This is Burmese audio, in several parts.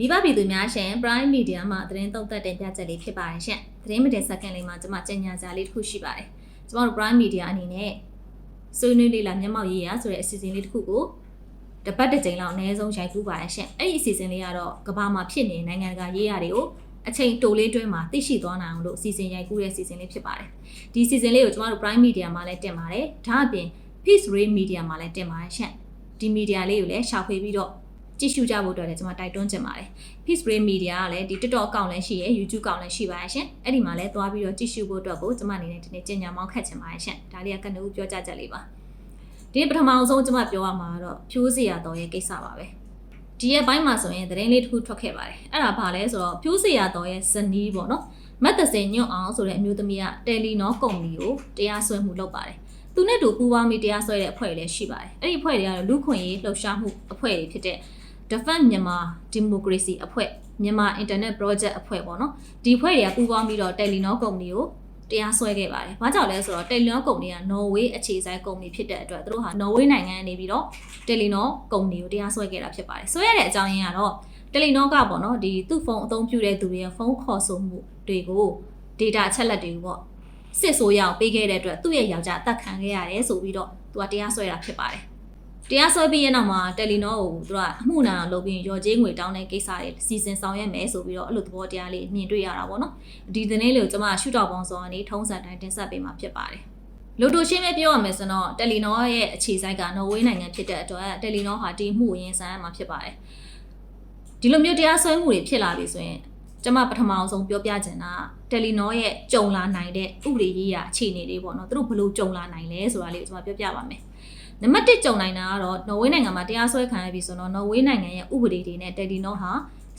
မိဘပြည်သူများရှင် Prime Media မှာသတင်းသုံးသပ်တင်ပြချက်လေးဖြစ်ပါတယ်ရှင်သတင်းမတင်စက္ကန့်လေးမှာကျွန်မကြင်ညာစာလေးတစ်ခုရှိပါတယ်ကျွန်တော်တို့ Prime Media အနေနဲ့ဆွေးနွေးလေးလာမျက်မှောက်ရေးရဆိုတဲ့အစီအစဉ်လေးတစ်ခုကိုတစ်ပတ်တစ်ကြိမ်လောက်အနည်းဆုံးရိုက်ကူးပါတယ်ရှင်အဲ့ဒီအစီအစဉ်လေးကတော့ကမ္ဘာမှာဖြစ်နေတဲ့နိုင်ငံတကာရေးရာတွေကိုအချိန်တိုလေးတွင်းမှာသိရှိသွားနိုင်အောင်လို့အစီအစဉ်ရိုက်ကူးတဲ့အစီအစဉ်လေးဖြစ်ပါတယ်ဒီအစီအစဉ်လေးကိုကျွန်တော်တို့ Prime Media မှာလည်းတင်ပါတယ်ဒါအပြင် Peace Ray Media မှာလည်းတင်ပါတယ်ရှင်ဒီ media လေးကိုလည်းရှာဖွေပြီးတော့ ကြည့်ရှုကြဖို့အတွက်လည်းကျွန်မတိုက်တွန်းချင်ပါတယ် Peace Ray Media ကလည်းဒီ TikTok အကောင့်လည်းရှိရယ် YouTube အကောင့်လည်းရှိပါရဲ့ရှင်အဲ့ဒီမှာလည်းသွားပြီးတော့ကြည့်ရှုဖို့အတွက်ကိုကျွန်မအနေနဲ့ဒီနေ့ကြင်ညာမောင်းခတ်ချင်ပါရဲ့ရှင်ဒါလေးကကနဦးပြောကြချက်လေးပါဒီပထမအောင်ဆုံးကျွန်မပြောရမှာကတော့ဖြိုးစရာတော်ရဲ့ကိစ္စပါပဲဒီရဲ့ဘိုင်းမှာဆိုရင်သတင်းလေးတစ်ခုထွက်ခဲ့ပါတယ်အဲ့ဒါဘာလဲဆိုတော့ဖြိုးစရာတော်ရဲ့ဇနီးပေါ့နော်မတ်တစင်ညွန့်အောင်ဆိုတဲ့အမျိုးသမီးကတယ်လီနော်ကုမ္ပဏီကိုတရားစွဲမှုလုပ်ပါတယ်သူနဲ့တူပူးပေါင်းပြီးတရားစွဲတဲ့အဖွဲ့တွေလည်းရှိပါတယ်အဲ့ဒီအဖွဲ့တွေကတော့လူခွင့်ရေးလှုပ်ရှားမှုအဖွဲ့တွေဖြစ်တဲ့ Defend မြန်မာ Democracy အဖွဲ့မြန်မာ Internet Project အဖွဲ့ပေါ့နော်ဒီအဖွဲ့တွေကပူးပေါင်းပြီးတော့ Telenor ကုမ္ပဏီကိုတရားစွဲခဲ့ပါတယ်။ဘာကြောင့်လဲဆိုတော့ Telenor ကုမ္ပဏီက Norway အခြေစိုက်ကုမ္ပဏီဖြစ်တဲ့အတွက်သူတို့ဟာ Norway နိုင်ငံကနေပြီးတော့ Telenor ကုမ္ပဏီကိုတရားစွဲခဲ့တာဖြစ်ပါတယ်။စွဲရတဲ့အကြောင်းရင်းကတော့ Telenor ကပေါ့နော်ဒီသူ့ဖုန်းအသုံးပြုတဲ့သူတွေရဲ့ဖုန်းခေါ်ဆိုမှုတွေကို data အချက်လက်တွေကိုပေါ့စစ်ဆိုးရအောင်ပေးခဲ့တဲ့အတွက်သူ့ရဲ့ယောက်ျားအသက်ခံခဲ့ရတယ်ဆိုပြီးတော့သူကတရားစွဲတာဖြစ်ပါတယ်။ တရားစွဲပြီးရနောက်မှာတယ်လီနောကိုသူကအမှုနာလုပ်ပြီးရော်ကြေးငွေတောင်းတဲ့ကိစ္စတွေစီစဉ်ဆောင်ရွက်မယ်ဆိုပြီးတော့အဲ့လိုသဘောတရားလေးမြင်တွေ့ရတာပေါ့နော်ဒီသတင်းလေးကိုကျွန်မရှုထောက်ပေါင်းစောကနေထုံးစံတိုင်းတင်ဆက်ပေးမှာဖြစ်ပါတယ်လူတို့ရှင်းပဲပြောရမယ်ဆိုတော့တယ်လီနောရဲ့အခြေစိုက်ကနော်ဝေးနိုင်ငံဖြစ်တဲ့အတွက်တယ်လီနောဟာဒီမှုကိုရင်ဆိုင်ရမှာဖြစ်ပါတယ်ဒီလိုမျိုးတရားစွဲမှုတွေဖြစ်လာပြီဆိုရင်ကျွန်မပထမအောင်ဆုံးပြောပြချင်တာတယ်လီနောရဲ့ကြုံလာနိုင်တဲ့ဥပဒေရေးရာအခြေအနေလေးပေါ့နော်သူတို့ဘယ်လိုကြုံလာနိုင်လဲဆိုတာလေးကိုကျွန်မပြောပြပါမယ် နံပါတ်1ကြုံနိုင်တာကတော့နော်ဝေးနိုင်ငံမှာတရားစွဲခံရပြီဆိုတော့နော်ဝေးနိုင်ငံရဲ့ဥပဒေတွေနဲ့တယ်လီနောဟာ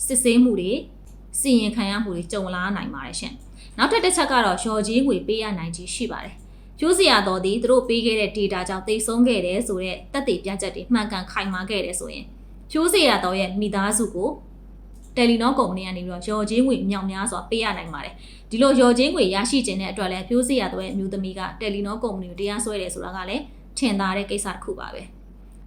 စစ်ဆေးမှုတွေစီရင်ခံရမှုတွေကြုံလာနိုင်ပါတယ်ရှင်။နောက်ထပ်တစ်ချက်ကတော့ရော်ကြီးငွေပေးရနိုင်ခြင်းရှိပါတယ်။ကျိုးစရာတော်သည်သူတို့ပေးခဲ့တဲ့ data ကြောင့်တိတ်ဆုံးခဲ့တယ်ဆိုတော့တက်တည်ပြချက်တွေမှန်ကန်ခိုင်မာခဲ့တယ်ဆိုရင်ကျိုးစရာတော်ရဲ့မိသားစုကိုတယ်လီနောကုမ္ပဏီကနေပြီးတော့ရော်ကြီးငွေမြောက်များစွာပေးရနိုင်ပါတယ်။ဒီလိုရော်ကြီးငွေရရှိခြင်းတဲ့အတွက်လည်းကျိုးစရာတော်ရဲ့အမျိုးသမီးကတယ်လီနောကုမ္ပဏီကိုတရားစွဲတယ်ဆိုတာကလည်း ထင်သာတဲ့ကိစ္စတစ်ခုပါပဲ။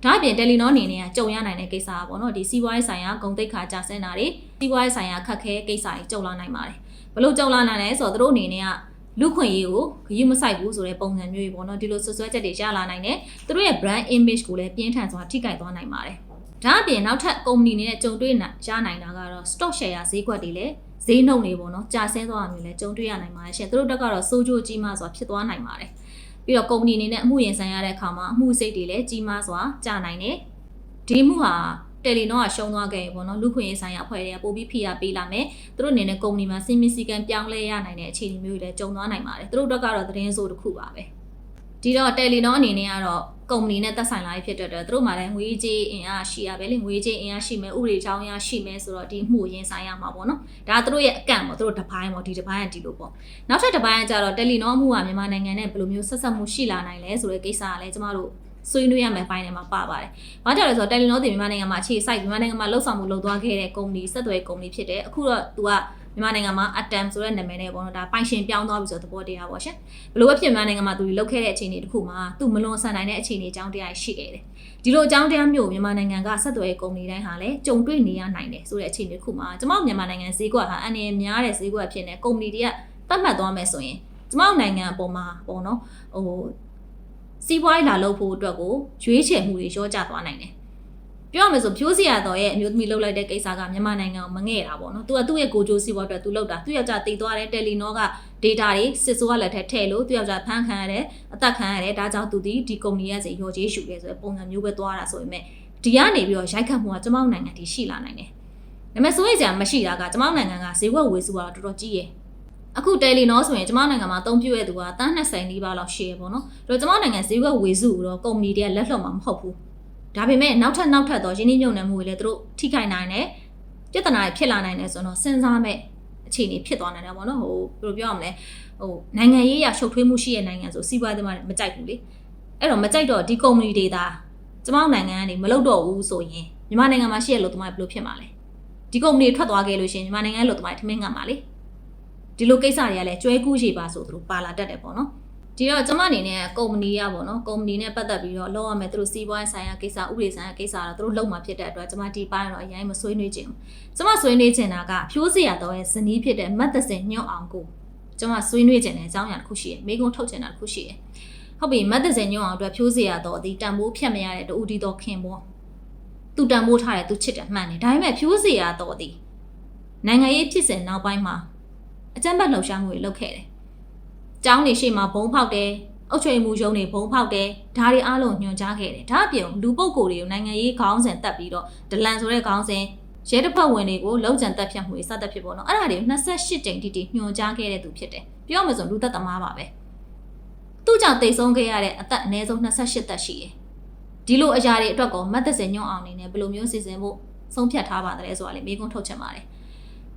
ဒါ့အပြင်တယ်လီနောအနေနဲ့ကကြုံရနိုင်တဲ့ကိစ္စပါပေါ့နော်ဒီစီးပွားရေးဆိုင်ရာဂုံတိတ်ခါကြာဆင်းတာတွေစီးပွားရေးဆိုင်ရာခက်ခဲကိစ္စတွေကြုံလာနိုင်ပါတယ်။ဘလို့ကြုံလာနိုင်လဲဆိုတော့သူတို့အနေနဲ့ကလူခွင့်ရေးကိုဂရုမစိုက်ဘူးဆိုတဲ့ပုံစံမျိုးကြီးပေါ့နော်ဒီလိုဆွဆွဲချက်တွေရလာနိုင်တယ်။သူတို့ရဲ့ brand image ကိုလည်းပြင်းထန်စွာထိခိုက်သွားနိုင်ပါတယ်။ဒါ့အပြင်နောက်ထပ်ကုမ္ပဏီနဲ့ကြုံတွေ့ရနိုင်တာကတော့ stock share ဈေးကွက်တွေလည်းဈေးနှုန်းတွေပေါ့နော်ကြာဆင်းသွားတာမျိုးလည်းကြုံတွေ့ရနိုင်ပါတယ်ရှင်။သူတို့တက်ကတော့စိုးကြိုးကြီးမှစွာဖြစ်သွားနိုင်ပါတယ်။ ပြီးတော့ကုမ္ပဏီအနေနဲ့အမှုရင်ဆိုင်ရတဲ့အခါမှာအမှုစိတ်တွေလည်းကြီးမားစွာကြာနိုင်တယ်ဒီမှုဟာတယ်လီနောကရှုံးသွားခဲ့ပြီပေါ့နော်လူခွင့်ရေးဆိုင်ရာအဖွဲ့တွေကပို့ပြီးဖိအားပေးလာမယ်သူတို့အနေနဲ့ကုမ္ပဏီမှာစီမီစီကံပြောင်းလဲရနိုင်တဲ့အခြေအနေမျိုးတွေလည်းကြုံသွားနိုင်ပါတယ်သူတို့တော့ကတော့သတင်းဆိုးတစ်ခုပါပဲ ဒီတော့တယ်လီနောအနေနဲ့ကတော့ကုမ္ပဏီနဲ့သက်ဆိုင်လာဖြစ်တဲ့အတွက်သူတို့မှလည်းငွေကြေးအင်အားရှိရပဲလေငွေကြေးအင်အားရှိမယ်ဥပဒေကြောင်းအင်အားရှိမယ်ဆိုတော့ဒီမှုရင်ဆိုင်ရမှာပေါ့နော်ဒါသူတို့ရဲ့အကန့်ပေါ့သူတို့တစ်ပိုင်းပေါ့ဒီတစ်ပိုင်းကဒီလိုပေါ့နောက်ထပ်တစ်ပိုင်းကကြတော့တယ်လီနောမှုကမြန်မာနိုင်ငံနဲ့ဘယ်လိုမျိုးဆက်ဆက်မှုရှိလာနိုင်လဲဆိုတဲ့ကိစ္စကလည်းကျမတို့ဆွေးနွေးရမယ့်ပိုင်းတွေမှာပါပါတယ်။ဘာကြောင့်လဲဆိုတော့တယ်လီနောတင်မြန်မာနိုင်ငံမှာအခြေစိုက်မြန်မာနိုင်ငံမှာလှုပ်ဆောင်မှုလုပ်သွားခဲ့တဲ့ကုမ္ပဏီဆက်သွယ်ကုမ္ပဏီဖြစ်တယ်။အခုတော့သူက မြန်မာနိုင်ငံမှာ Atom ဆိုတဲ့နာမည်နဲ့ပေါ့နော်ဒါပိုင်ရှင်ပြောင်းသွားပြီဆိုတဲ့သဘောတရားပေါ့ရှင်ဘလို့ပဲဖြစ်မြန်မာနိုင်ငံမှာသူလုပ်ခဲ့တဲ့အခြေအနေတစ်ခုမှာသူမလွန်ဆန်နိုင်တဲ့အခြေအနေအကြောင်းတရားရှိခဲ့တယ်ဒီလိုအကြောင်းတရားမျိုးမြန်မာနိုင်ငံကဆက်သွယ်ကုမ္ပဏီတိုင်းဟာလည်းကြုံတွေ့နေရနိုင်တယ်ဆိုတဲ့အခြေအနေတစ်ခုမှာကျမတို့မြန်မာနိုင်ငံဈေးကွက်ဟာအန်ရများတဲ့ဈေးကွက်ဖြစ်နေကုမ္ပဏီတွေကတတ်မှတ်သွားမယ်ဆိုရင်ကျမတို့နိုင်ငံအပေါ်မှာပေါ့နော်ဟိုစီးပွားရေးလာလုပ်ဖို့အတွက်ကိုရွေးချယ်မှုတွေရောကြသွားနိုင်တယ် ပြောရမယ်ဆိုဖြိုးစရာတော်ရဲ့အမျိုးသမီးလှုပ်လိုက်တဲ့ကိစ္စကမြန်မာနိုင်ငံကိုမငဲ့တာပေါ့နော်။ तू ကသူ့ရဲ့ကိုကြိုးစီးပွားအတွက်သူလှုပ်တာ။သူ့ယောက်ျားတည်သွားတဲ့တယ်လီနောက data တွေစစ်စိုးကလက်ထက်ထည့်လို့သူ့ယောက်ျားဖမ်းခံရတယ်အသက်ခံရတယ်ဒါကြောင့်သူဒီဒီကုမ္ပဏီရဲ့စီရော်ကြီးရှူတယ်ဆိုတဲ့ပုံစံမျိုးပဲသွားတာဆိုပေမဲ့ဒီကနေပြီးတော့ရိုက်ခတ်မှုကကျမတို့နိုင်ငံတည်ရှိလာနိုင်တယ်။ဒါပေမဲ့စိုးရိမ်စရာမရှိတာကကျမတို့နိုင်ငံကဈေးကွက်ဝေစုကတော့တော်တော်ကြီးရယ်။အခုတယ်လီနောဆိုရင်ကျမတို့နိုင်ငံမှာအသုံးပြုရတဲ့သူကတန်း20နီးပါးလောက်ရှိရပေါ့နော်။ဒါတော့ကျမတို့နိုင်ငံဈေးကွက်ဝေစုကိုတော့ကုမ္ပဏီတွေကလက်လွတ်မှာမဟုတ်ဘူး။ ဒါပေမဲ့နောက်ထပ်နောက်ထပ်သောရင်းနှီးမြှုပ်နှံမှုတွေလည်းသူတို့ထိခိုက်နိုင်တယ်ပြဿနာတွေဖြစ်လာနိုင်တယ်ဆိုတော့စဉ်းစားမဲ့အခြေအနေဖြစ်သွားနိုင်တယ်ပေါ့နော်ဟိုဘယ်လိုပြောရမလဲဟိုနိုင်ငံရေးရရှုပ်ထွေးမှုရှိတဲ့နိုင်ငံဆိုစီးပွားရေးသမားတွေမကြိုက်ဘူးလေအဲ့တော့မကြိုက်တော့ဒီကုမ္ပဏီတွေဒါကျမတို့နိုင်ငံကနေမလုပ်တော့ဘူးဆိုရင်မြန်မာနိုင်ငံမှာရှိတဲ့လူသမားတွေဘယ်လိုဖြစ်မှာလဲဒီကုမ္ပဏီထွက်သွားခဲ့လို့ရှိရင်မြန်မာနိုင်ငံရဲ့လူသမားတွေထမင်းငတ်မှာလေဒီလိုကိစ္စတွေကလည်းကျွဲကူးရှိပါဆိုသူတို့ပါလာတတ်တယ်ပေါ့နော် ဒီတော့ကျမအနေနဲ့ကုမ္ပဏီရပါတော့ကုမ္ပဏီနဲ့ပတ်သက်ပြီးတော့လောက်ရမယ်သူတို့စီးပွားရေးဆိုင်ရာကိစ္စဥပဒေဆိုင်ရာကိစ္စတော့သူတို့လုံမှာဖြစ်တဲ့အတွက်ကျမဒီပိုင်းတော့အရင်မဆွေးနွေးချင်ဘူးကျမဆွေးနွေးချင်တာကဖြိုးစရာတော့ရဲ့ဇနီးဖြစ်တဲ့မတ်သစင်ညွန့်အောင်ကိုကျမဆွေးနွေးချင်တဲ့အကြောင်းအရာတစ်ခုရှိတယ်မိကုံးထုတ်ချင်တာတစ်ခုရှိတယ်ဟုတ်ပြီမတ်သစင်ညွန့်အောင်အတွက်ဖြိုးစရာတော့ဒီတန်ဖိုးဖြတ်မရတဲ့တူတီတော့ခင်ပေါ့သူတန်ဖိုးထားတယ်သူချစ်တယ်မှန်တယ်ဒါပေမဲ့ဖြိုးစရာတော့ဒီနိုင်ငံရေးဖြစ်စဉ်နောက်ပိုင်းမှာအကြမ်းဖက်လှုပ်ရှားမှုတွေလုပ်ခဲ့တယ်။ ကျောင်းနေရှိမှဘုံဖောက်တယ်အုတ်ချွေမှုရုံးတွေဘုံဖောက်တယ်ဒါတွေအားလုံးညွှန်ကြားခဲ့တယ်ဒါအပြင်လူပုဂ္ဂိုလ်တွေကိုနိုင်ငံရေးခေါင်းစဉ်တက်ပြီးတော့ဒလန်ဆိုတဲ့ခေါင်းစဉ်ရဲတပ်ဖွဲ့ဝင်တွေကိုလုံခြံတက်ဖြတ်မှုတွေစတက်ဖြစ်ပေါ်တော့အဲ့ဒါတွေကို28ကြိမ်တိတိညွှန်ကြားခဲ့တဲ့သူဖြစ်တယ်ပြောမှဆိုလူသက်သမားပါပဲသူ့ကြောင့်တိတ်ဆုံးခဲ့ရတဲ့အသက်အနည်းဆုံး28သက်ရှိတယ်ဒီလိုအရာတွေအတွက်ကောမတ်သက်စင်ညွှန်အောင်နေနဲ့ဘယ်လိုမျိုးစီစဉ်ဖို့ဆုံးဖြတ်ထားပါတယ်ဆိုတာလေမိကုန်းထုတ်ချင်ပါတယ်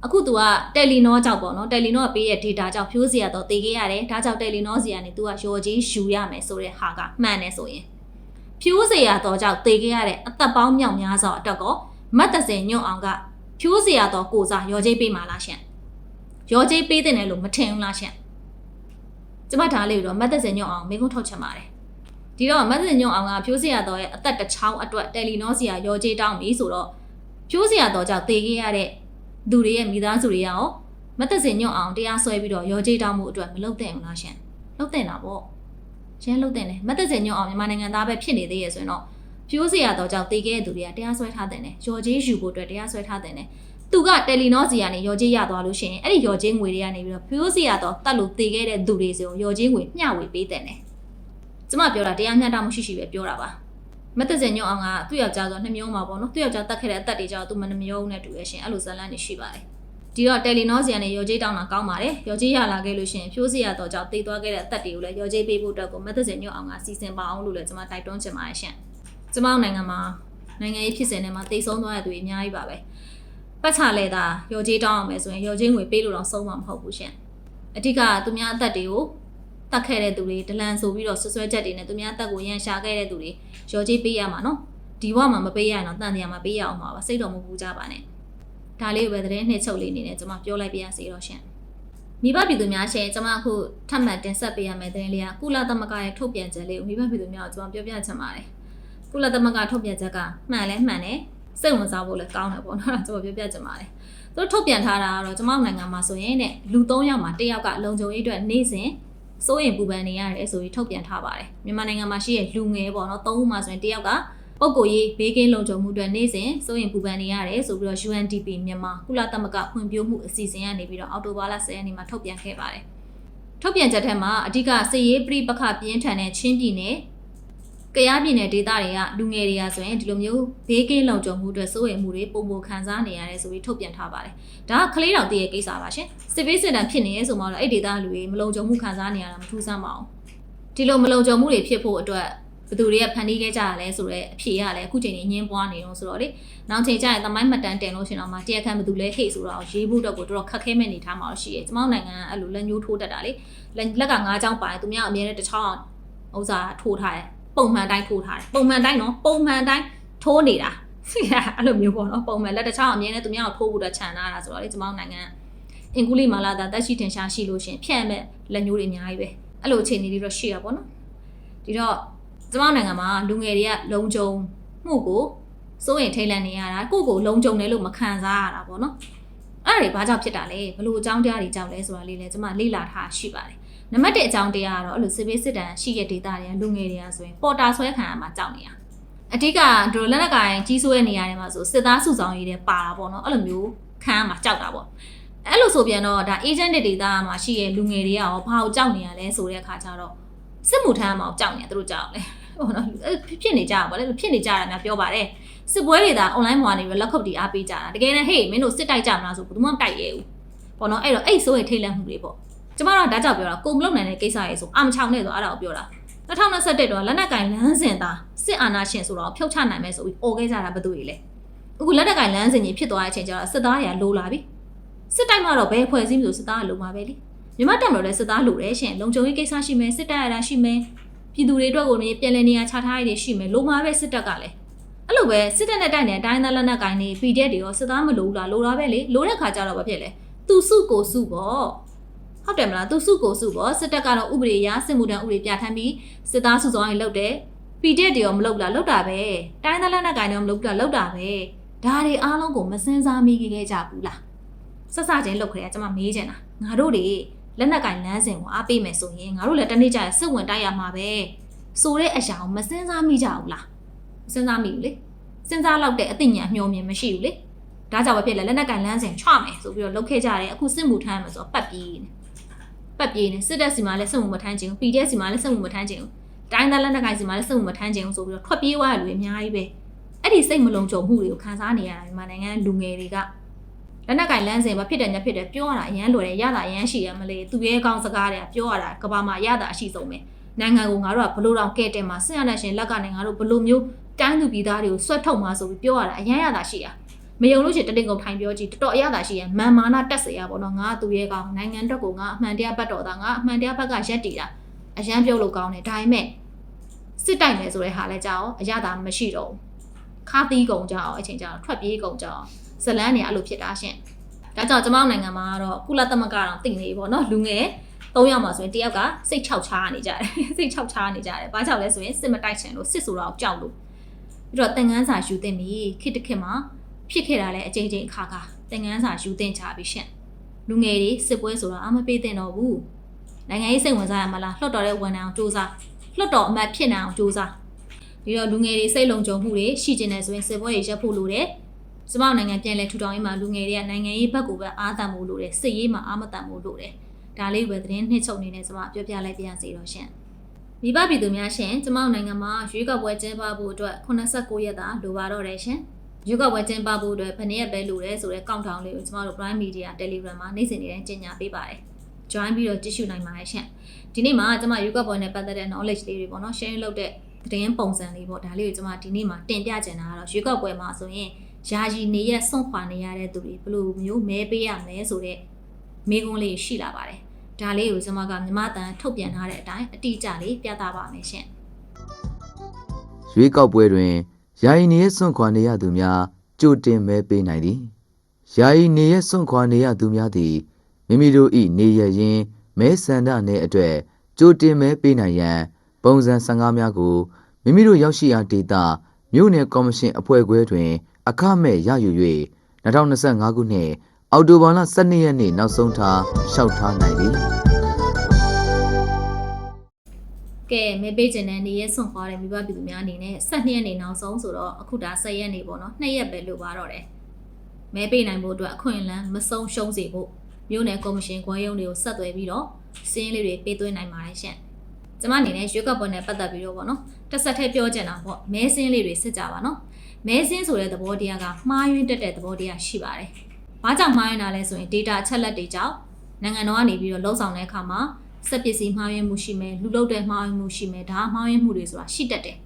အခုသူကတယ်လီနောကြောက်ပေါ့နော်တယ်လီနောကပေးရဲ့ data ကြောင့်ဖြိုးစီရတော့တည်ခဲ့ရတယ်ဒါကြောင့်တယ်လီနောစီကနေ तू ကရော်ကြီးယူရမယ်ဆိုတဲ့ဟာကမှန်တယ်ဆိုရင်ဖြိုးစီရတော့ကြောင့်တည်ခဲ့ရတဲ့အသက်ပေါင်းမြောက်များစွာအတွက်ကောမတ်တစင်ညွန့်အောင်ကဖြိုးစီရတော့ကိုစားရော်ကြီးပေးမှလားရှင်ရော်ကြီးပေးတဲ့နယ်လို့မထင်ဘူးလားရှင်ကျမဒါလေးကိုတော့မတ်တစင်ညွန့်အောင်မိကုန်းထုတ်ချင်ပါတယ်ဒီတော့မတ်တစင်ညွန့်အောင်ကဖြိုးစီရတော့ရဲ့အသက်တစ်ချောင်းအတွက်တယ်လီနောစီရရော်ကြီးတောင်းပြီဆိုတော့ဖြိုးစီရတော့ကြောင့်တည်ခဲ့ရတဲ့ သူတွေရဲ့မိသားစုတွေရောမသက်စင်ညွန့်အောင်တရားစွဲပြီးတော့ရောကြေးတောင်းမှုအတွက်မလုပ်သင့်ဘူးလားရှင်လုပ်သင့်တာပေါ့ရှင်းလုပ်သင့်တယ်မသက်စင်ညွန့်အောင်မြန်မာနိုင်ငံသားပဲဖြစ်နေသေးရဲ့ဆိုရင်တော့ဖြိုးစရာတော့ကြောင့်တေခဲ့တဲ့သူတွေကတရားစွဲထားတဲ့တယ်ရောကြေးယူဖို့အတွက်တရားစွဲထားတဲ့တယ်သူကတယ်လီနောစီကနေရောကြေးရသွားလို့ရှိရင်အဲ့ဒီရောကြေးငွေတွေကနေပြီးတော့ဖြိုးစရာတော့တတ်လို့တေခဲ့တဲ့သူတွေစီကိုရောကြေးငွေမျှဝေပေးတဲ့တယ်ကျမပြောတာတရားမျှတမှုရှိရှိပဲပြောတာပါ မသက်စင်ညွန့်အောင်ကသူ့ယောက်ျားဆိုနှမျိုးမှာပေါ့နော်သူ့ယောက်ျားတတ်ခဲ့တဲ့အသက်တွေကြောင့်သူမနှမျိုးနဲ့တူရရှင်အဲ့လိုဇလန်းနေရှိပါတယ်ဒီတော့တယ်လီနောစီကနေရော်ကြေးတောင်းတာကောင်းပါတယ်ရော်ကြေးရလာခဲ့လို့ရှိရင်ဖြိုးစီရတော့ကြောင့်တည်သွားခဲ့တဲ့အသက်တွေကိုလည်းရော်ကြေးပေးဖို့အတွက်ကိုမသက်စင်ညွန့်အောင်ကစီစဉ်ပါအောင်လို့လည်းကျွန်မတိုက်တွန်းချင်ပါတယ်ရှင်ကျမတို့နိုင်ငံမှာနိုင်ငံရေးဖြစ်စဉ်တွေမှာတည်ဆုံးသွားတဲ့သူတွေအများကြီးပါပဲပတ်ချလဲတာရော်ကြေးတောင်းအောင်မယ်ဆိုရင်ရော်ကြေးငွေပေးလို့တော့ဆုံးမှာမဟုတ်ဘူးရှင်အဓိကသူများအသက်တွေကို တတ်ခဲ့တဲ့သူတွေဒလန်ဆိုပြီးတော့ဆွဆွဲချက်တွေနဲ့သူများအသက်ကိုရန်ရှာခဲ့တဲ့သူတွေရော်ကြေးပေးရမှာနော်ဒီဘဝမှာမပေးရရင်တော့တန်တရားမှာပေးရအောင်ပါပါစိတ်တော်မပူကြပါနဲ့ဒါလေးကိုပဲသတင်းနှစ်ချုပ်လေးအနေနဲ့ကျွန်မပြောလိုက်ပြရစီတော့ရှင်မိဘပြည်သူများရှင်ကျွန်မအခုထပ်မံတင်ဆက်ပေးရမယ့်သတင်းလေးကကုလသမဂ္ဂရဲ့ထုတ်ပြန်ချက်လေးကိုမိဘပြည်သူများကိုကျွန်မပြောပြချင်ပါတယ်ကုလသမဂ္ဂထုတ်ပြန်ချက်ကမှန်လဲမှန်တယ်စိတ်ဝင်စားဖို့လည်းကောင်းတယ်ပေါ့နော်ကျွန်မပြောပြချင်ပါတယ်သူတို့ထုတ်ပြန်ထားတာကတော့ကျွန်မနိုင်ငံမှာဆိုရင်တဲ့လူ၃ယောက်မှာတစ်ယောက်ကလုံခြုံရေးအတွက်နေ့စဉ် စိုးရင်ပူပန်နေရတယ်ဆိုပြီးထုတ်ပြန်ထားပါတယ်မြန်မာနိုင်ငံမှာရှိတဲ့လူငယ်ပေါ့နော်၃ဦးမှာဆိုရင်တစ်ယောက်ကပုဂ္ဂိုလ်ရေးဘေးကင်းလုံခြုံမှုအတွက်နေ့စဉ်စိုးရင်ပူပန်နေရတယ်ဆိုပြီးတော့ UNDP မြန်မာကုလသမဂ္ဂဖွံ့ဖြိုးမှုအစီအစဉ်ကနေပြီးတော့အော်တိုဘာလ10ရက်နေ့မှာထုတ်ပြန်ခဲ့ပါတယ်ထုတ်ပြန်ချက်ထဲမှာအဓိကစစ်ရေးပြိပခပြင်းထန်တဲ့ချင်းပြည်နယ် ကရားပြည်နယ်ဒေသတွေကလူငယ်တွေကဆိုရင်ဒီလိုမျိုးဘေးကင်းလုံခြုံမှုအတွက်စိုးရိမ်မှုတွေပုံပုံခံစားနေရတယ်ဆိုပြီးထုတ်ပြန်ထားပါတယ်။ဒါကကလေးတော်တည်းရဲ့ကိစ္စပါရှင်။စစ်ပေးစစ်တမ်းဖြစ်နေရဲဆိုမှတော့အဲ့ဒေသလူတွေမလုံခြုံမှုခံစားနေရတာမထူးဆန်းပါဘူး။ဒီလိုမလုံခြုံမှုတွေဖြစ်ဖို့အတွက်ဘယ်သူတွေကဖန်တီးခဲ့ကြရလဲဆိုတော့အဖြေရလဲအခုချိန်ကြီးညင်းပွားနေတော့ဆိုတော့လေနောက်ချိန်ကျရင်သမိုင်းမှတ်တမ်းတင်လို့ရှင်တော့မှတရားခံဘယ်သူလဲဟေ့ဆိုတော့ရေးဖို့တော့ကိုတော်တော်ခက်ခဲမဲ့နေထားမှာရှိရဲကျွန်မနိုင်ငံအဲ့လိုလက်ညှိုးထိုးတတ်တာလေလက်ကငါးချောင်းပါတယ်သူများအမြဲတမ်းတစ်ချောင်းဥစားထိုးထားတယ် ပုံမှန်တိုင်းထိုးထားတယ်ပုံမှန်တိုင်းနော်ပုံမှန်တိုင်းထိုးနေတာအဲ့လိုမျိုးပေါ့နော်ပုံမှန်လက်တစ်ချောင်းအမြဲတမ်းသူများကိုထိုးဖို့တော့ခြံထားတာဆိုတော့လေကျွန်မနိုင်ငံအင်ကူလီမာလာတာတက်ရှိတင်ရှားရှိလို့ရှင်ဖြန့်မဲ့လက်ညှိုးတွေအများကြီးပဲအဲ့လိုအခြေအနေတွေတော့ရှိရပါတော့ဒီတော့ကျမနိုင်ငံမှာလူငယ်တွေကလုံခြုံမှုကိုစိုးရင်ထိတ်လန့်နေရတာကိုယ့်ကိုလုံခြုံတယ်လို့မခံစားရတာပေါ့နော်အဲ့ဒါတွေဘာကြောင့်ဖြစ်တာလဲဘလို့အကြောင်းတရားတွေကြောင့်လဲဆိုတာလေးလည်းကျမလေ့လာထားရှိပါတယ် နံပါတ်1အကြောင်းတရားကတော့အဲ့လိုစစ်ပေးစစ်တမ်းရှိတဲ့ဒေတာတွေကလူငယ်တွေကဆိုရင်ပေါ်တာဆွဲခံရမှာကြောက်နေရအဓိကဒလိုလက်နက်ကိုင်ကြီးစိုးရဲ့နေရာတွေမှာဆိုစစ်သားစုဆောင်ရေးတွေပါတာပေါ့နော်အဲ့လိုမျိုးခံရမှာကြောက်တာပေါ့အဲ့လိုဆိုပြန်တော့ဒါ agent တွေဒေတာမှာရှိရဲ့လူငယ်တွေကရောဘာကိုကြောက်နေရလဲဆိုတဲ့အခါကျတော့စစ်မှုထမ်းမှာကြောက်နေတယ်သူတို့ကြောက်လေဟိုနော်ဖြစ်နေကြတာဗောလေဖြစ်နေကြတာများပြောပါတယ်စစ်ပွဲတွေဒါ online မှာနေပြီးလက်ခုပ်တီအားပေးကြတာတကယ်လည်းဟေးမင်းတို့စစ်တိုက်ကြမလားဆိုဘယ်သူမှမတိုက်ရဲဘူးပေါ့နော်အဲ့တော့အဲ့ဆိုရင်ထိတ်လန့်မှုတွေပေါ့ ကျမတို့ကဒါကြောက်ပြောတာကိုမလုံနိုင်တဲ့ကိစ္စရေဆိုအမချောင်နဲ့ဆိုအဲ့ဒါကိုပြောတာ2021တော့လက်နက်ကင်လမ်းစဉ်သားစစ်အာဏာရှင်ဆိုတော့ဖြုတ်ချနိုင်မယ်ဆိုပြီးអော်ခဲ့ကြတာဘယ်သူတွေလဲအခုလက်နက်ကင်လမ်းစဉ်ကြီးဖြစ်သွားတဲ့အချိန်ကျတော့စစ်သားတွေကလိုလာပြီစစ်တိုက်မှတော့ဘယ်ဖွဲ့စည်းမလို့စစ်သားကလိုမှာပဲလေမြမတက်မလို့လဲစစ်သားလိုတယ်ရှင်လုံခြုံရေးကိစ္စရှိမယ်စစ်တပ်ရတာရှိမယ်ပြည်သူတွေအတွက်ကိုလည်းပြန်လည်နေရာချထားရည်ရှိမယ်လိုမှာပဲစစ်တပ်ကလည်းအဲ့လိုပဲစစ်တပ်နဲ့တိုက်နေတိုင်းသားလက်နက်ကိုင်းနေ PDF တွေရောစစ်သားမလိုဘူးလားလိုတာပဲလေလိုတဲ့ခါကျတော့ဘာဖြစ်လဲသူစုကိုစုပေါ့ ဟဟုတ်တယ်မလားသူစုကိုစုပေါ့စစ်တပ်ကတော့ဥပဒေအရစစ်မှုထမ်းဥပဒေပြဋ္ဌာန်းပြီးစစ်သားစုဆောင်ရေးလုပ်တယ်ပီတက်တွေရောမလုပ်လားလုပ်တာပဲတိုင်းသားလက်နက်ကိုင်တွေရောမလုပ်ဘူးလားလုပ်တာပဲဒါတွေအားလုံးကိုမစင်စားမိခဲ့ကြဘူးလားဆက်စချင်းလုပ်ခရဲကျွန်မမေးချင်တာငါတို့တွေလက်နက်ကင်လမ်းစဉ်ကိုအားပေးမယ်ဆိုရင်ငါတို့လည်းတနေ့ကျရင်စစ်ဝင်တိုက်ရမှာပဲဆိုတဲ့အရာကိုမစင်စားမိကြဘူးလားမစင်စားမိဘူးလေစဉ်းစားလောက်တဲ့အသိဉာဏ်အမျှော်မြင်မရှိဘူးလေဒါကြောင့်ပဲဖြစ်လဲလက်နက်ကင်လမ်းစဉ်ချမယ်ဆိုပြီးတော့လုပ်ခဲ့ကြတယ်အခုစစ်မှုထမ်းမယ်ဆိုတော့ပတ်ပြေးနေ ပတ်ပြေးနေစစ်တပ်စီမှာလည်းစစ်မှုမထမ်းချင်ဘူး PDF စီမှာလည်းစစ်မှုမထမ်းချင်ဘူးတိုင်းသားလက်နက်ကင်စီမှာလည်းစစ်မှုမထမ်းချင်ဘူးဆိုပြီးတော့ထွက်ပြေးသွားတဲ့လူတွေအများကြီးပဲအဲ့ဒီစိတ်မလုံခြုံမှုတွေကိုခံစားနေရတာမြန်မာနိုင်ငံလူငယ်တွေကလက်နက်ကင်လမ်းစဉ်မှာဖြစ်တယ်ညဖြစ်တယ်ပြောရတာအရန်လွယ်တယ်ရတာအရန်ရှိရမလေသူရဲ့ကောင်းစကားတွေကပြောရတာကဘာမှရတာအရှိဆုံးပဲနိုင်ငံကိုငါတို့ကဘလို့တောင်ကဲတယ်မှာဆင်ရတဲ့ရှင်လက်ကနေငါတို့ဘလို့မျိုးတိုင်းသူပြည်သားတွေကိုဆွတ်ထုတ်မှာဆိုပြီးပြောရတာအရန်ရတာရှိရ မယုံလို့ရှိရင်တတင်ကုန်ထိုင်ပြောကြည့်တော်တော်အရသာရှိရမန်မာနာတက်စရာပေါ့နော်ငါသူရဲ့ကောင်နိုင်ငံအတွက်ကိုငါအမှန်တရားဘတ်တော်သားငါအမှန်တရားဘက်ကရက်တည်တာအရန်ပြုတ်လို့ကောင်းတယ်ဒါပေမဲ့စစ်တိုက်မယ်ဆိုတဲ့ဟာလဲကြောက်အရသာမရှိတော့ဘူးခါသီးကုန်ကြအောင်အချိန်ကြာတော့ထွက်ပြေးကုန်ကြအောင်ဇလန်းနေအဲ့လိုဖြစ်တာရှင်ဒါကြောင့်ကျမတို့နိုင်ငံမှာကတော့ကုလသမဂ္ဂတောင်တည်နေပြီပေါ့နော်လူငယ်၃ယောက်မှာဆိုရင်တယောက်ကစိတ်ချောက်ချားနေကြတယ်စိတ်ချောက်ချားနေကြတယ်ဘာကြောင့်လဲဆိုရင်စစ်မတိုက်ချင်လို့စစ်ဆိုတော့ကြောက်လို့ပြီးတော့သင်ငန်းစာယူသင့်ပြီခေတ်တစ်ခေတ်မှာ ဖြစ်ခဲ့တာလဲအချိန်ချင်းအခါခါသင်ငန်းစာယူသင့်ကြပြီရှင်လူငယ်တွေစစ်ပွဲဆိုတော့အမပေးသင့်တော့ဘူးနိုင်ငံရေးစိတ်ဝင်စားရမလားလှော့တော်တဲ့ဝန်ထမ်းအောင်စူးစမ်းလှော့တော်အမတ်ဖြစ်နေအောင်စူးစမ်းပြီးတော့လူငယ်တွေစိတ်လုံခြုံမှုတွေရှိကျင်နေဆိုရင်စစ်ပွဲတွေရပ်ဖို့လိုတယ်စမောက်နိုင်ငံပြန်လဲထူထောင်ရေးမှာလူငယ်တွေကနိုင်ငံရေးဘက်ကိုပဲအားတန်ဖို့လိုတယ်စစ်ရေးမှာအားမတန်ဖို့လိုတယ်ဒါလေးပဲသတင်းနှစ်ချုပ်နေနဲ့ကျွန်မပြောပြလိုက်ပြန်စီတော့ရှင်မိဘပြည်သူများရှင်ကျွန်မနိုင်ငံမှာရွေးကောက်ပွဲကျင်းပဖို့အတွက်89ရက်သာလိုပါတော့တယ်ရှင် ရွေးကောက်ပွဲကျင်းပဖို့အတွက်ဘယ်နှစ်ရက်ပဲလိုတယ်ဆိုတဲ့ကောက်ထောင်လေးကိုကျွန်မတို့ Prime Media Telegram မှာနေ့စဉ်နေ့တိုင်းကြေညာပေးပါတယ် join ပြီးတော့ကြည့်ရှုနိုင်ပါတယ်ရှင်ဒီနေ့မှာကျွန်မရွေးကောက်ပွဲနဲ့ပတ်သက်တဲ့ knowledge လေးတွေပေါ့နော် share လုပ်တဲ့သတင်းပုံစံလေးပေါ့ဒါလေးကိုကျွန်မဒီနေ့မှာတင်ပြချင်တာကတော့ရွေးကောက်ပွဲမှာဆိုရင်ယာယီနေရက်စွန့်ခွာနေရတဲ့သူတွေဘယ်လိုမျိုးမဲပေးရမလဲဆိုတော့မိကုန်းလေးရှိလာပါတယ်ဒါလေးကိုကျွန်မကမြမတန်ထုတ်ပြန်ထားတဲ့အတိုင်းအတိအကျလေးပြသပါမယ်ရှင်ရွေးကောက်ပွဲတွင် ယာယီနေရစွန့်ခွာနေရသူများကြိုတင်မဲပေးနိုင်သည်ယာယီနေရစွန့်ခွာနေရသူများသည်မိမိတို့၏နေရရင်းမဲဆန္ဒနယ်အတွက်ကြိုတင်မဲပေးနိုင်ရန် ပုံစံ15များကိုမိမိတို့ရောက်ရှိရာဒေသမြို့နယ်ကော်မရှင်အဖွဲ့ခွဲတွင် အခမဲ့ရယူ၍2025ခုနှစ်အောက်တိုဘာလ12ရက်နေ့နောက်ဆုံးထားလျှောက်ထားနိုင်သည် ကဲမဲပေးခြင်းနဲ့နေရက်စွန့်ခွာတဲ့မိဘပြည်သူများအနေနဲ့12ရက်နေနောက်ဆုံးဆိုတော့အခုဒါ10ရက်နေပေါ့နော်2ရက်ပဲလိုပါတော့တယ်မဲပေးနိုင်ဖို့အတွက်အခွင့်အလမ်းမဆုံးရှုံးစေဖို့မြို့နယ်ကော်မရှင်ခွဲရုံးတွေကိုဆက်သွယ်ပြီးတော့စင်းလေးတွေပေးသွင်းနိုင်ပါတယ်ရှင်ကျမအနေနဲ့ရွေးကောက်ပွဲနဲ့ပတ်သက်ပြီးတော့ပေါ့နော်တစ်ဆက်ထဲပြောချင်တာပေါ့မဲစင်းလေးတွေစစ်ကြပါနော်မဲစင်းဆိုတဲ့သဘောတရားကမှားယွင်းတက်တဲ့သဘောတရားရှိပါတယ်ဘာကြောင့်မှားယွင်းတာလဲဆိုရင် data အချက်လက်တွေကြောင့်နိုင်ငံတော်ကနေပြီးတော့လှုပ်ဆောင်တဲ့အခါမှာ စက်ပစ္စည်းမှားယွင်းမှုရှိမယ်လူလုတ်တဲ့မှားယွင်းမှုရှိမယ်ဒါမှားယွင်းမှုတွေဆိုတာရှိတတ်တယ်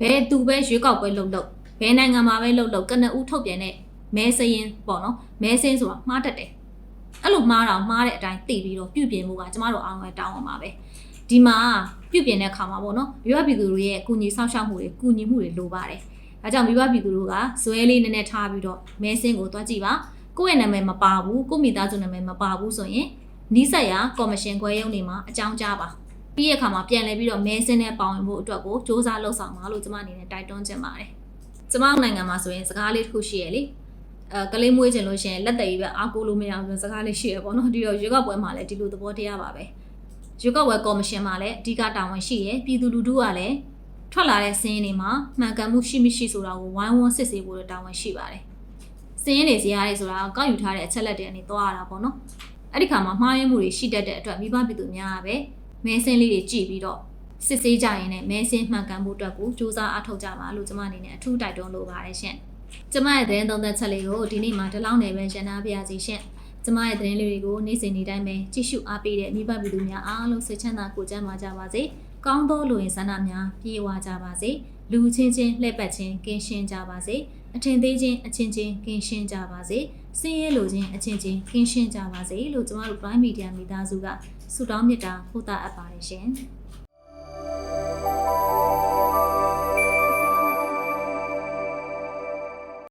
ဘယ်သူပဲရွေးကောက်ပွဲလုပ်လို့ဘယ်နိုင်ငံမှာပဲလုပ်လို့ကနဦးထုတ်ပြန်တဲ့မဲစရင်ပေါ့နော်မဲစင်းဆိုတာမှားတတ်တယ်အဲ့လိုမှားတော့မှားတဲ့အတိုင်းသိပြီးတော့ပြုပြင်မှုကကျမတို့အားလုံးတောင်းအောင်ပါပဲဒီမှာပြုပြင်တဲ့အခါမှာပေါ့နော်မိဘပြည်သူတွေရဲ့ကုညီဆောင်ရှောက်မှုတွေကုညီမှုတွေလိုပါတယ်ဒါကြောင့်မိဘပြည်သူတို့ကဇွဲလေးနည်းနည်းထားပြီးတော့မဲစင်းကိုတွားကြည့်ပါကိုယ့်ရဲ့နာမည်မပါဘူးကိုယ့်မိသားစုနာမည်မပါဘူးဆိုရင် နီးစပ်ရာကော်မရှင်ခွဲရုံးတွေမှာအကြောင်းကြားပါပြီးရခါမှာပြန်လဲပြီးတော့မဲစင်းနဲ့ပေါဝင်ဖို့အတွက်ကိုစ조사လှုပ်ဆောင်ပါလို့ကျမအနေနဲ့တိုက်တွန်းချင်ပါတယ်ကျမနိုင်ငံမှာဆိုရင်စကားလေးတစ်ခုရှိရလေအဲကလေးမွေးချင်လို့ရှိရင်လက်သေးပဲအားကိုးလို့မရဘူးဆိုစကားလေးရှိရပေါ့နော်ဒီတော့ရွေးကောက်ပွဲမှာလည်းဒီလိုသဘောတရားပါပဲရွေးကောက်ပွဲကော်မရှင်မှာလည်းအဓိကတာဝန်ရှိရပြည်သူလူထုကလည်းထွက်လာတဲ့စင်းတွေမှာမှန်ကန်မှုရှိမရှိဆိုတာကိုဝိုင်းဝန်းစစ်ဆေးဖို့တာဝန်ရှိပါတယ်စင်းတွေစီရတယ်ဆိုတာကောက်ယူထားတဲ့အချက်လက်တွေအနေသွားရတာပေါ့နော် အဲ့ဒီခါမှာမှားယွင်းမှုတွေရှိတတ်တဲ့အတွက်မိဘပြည်သူများကပဲမဲစင်းလေးတွေကြည့်ပြီးတော့စစ်ဆေးကြရင်လည်းမဲစင်းမှန်ကန်မှုအတွက်ကိုစူးစမ်းအားထုတ်ကြပါလို့ကျွန်မအနေနဲ့အထူးတိုက်တွန်းလိုပါတယ်ရှင်။ကျွန်မရဲ့သတင်းသုံးသပ်ချက်လေးကိုဒီနေ့မှာဒီလောက်နေပဲရှင်းထားပါရစီရှင်။ကျွန်မရဲ့သတင်းလေးတွေကိုနေ့စဉ်နေ့တိုင်းပဲကြည့်ရှုအားပေးတဲ့မိဘပြည်သူများအားလုံးစိတ်ချမ်းသာကိုယ်ကျန်းမာကြပါစေ။ကောင်းသောလူရင်ဆန္ဒများပြေဝကြပါစေ။လူချင်းချင်းလှည့်ပတ်ချင်းကင်းရှင်းကြပါစေ။အထင်သေးချင်းအချင်းချင်းကင်းရှင်းကြပါစေ။ စင်းရဲလိုချင်းအချင်းချင်းကင်းရှင်းကြပါစေလို့ကျမတို့ Prime Media မိသားစုကဆုတောင်းမေတ္တာပို့သအပ်ပါတယ်ရှင်။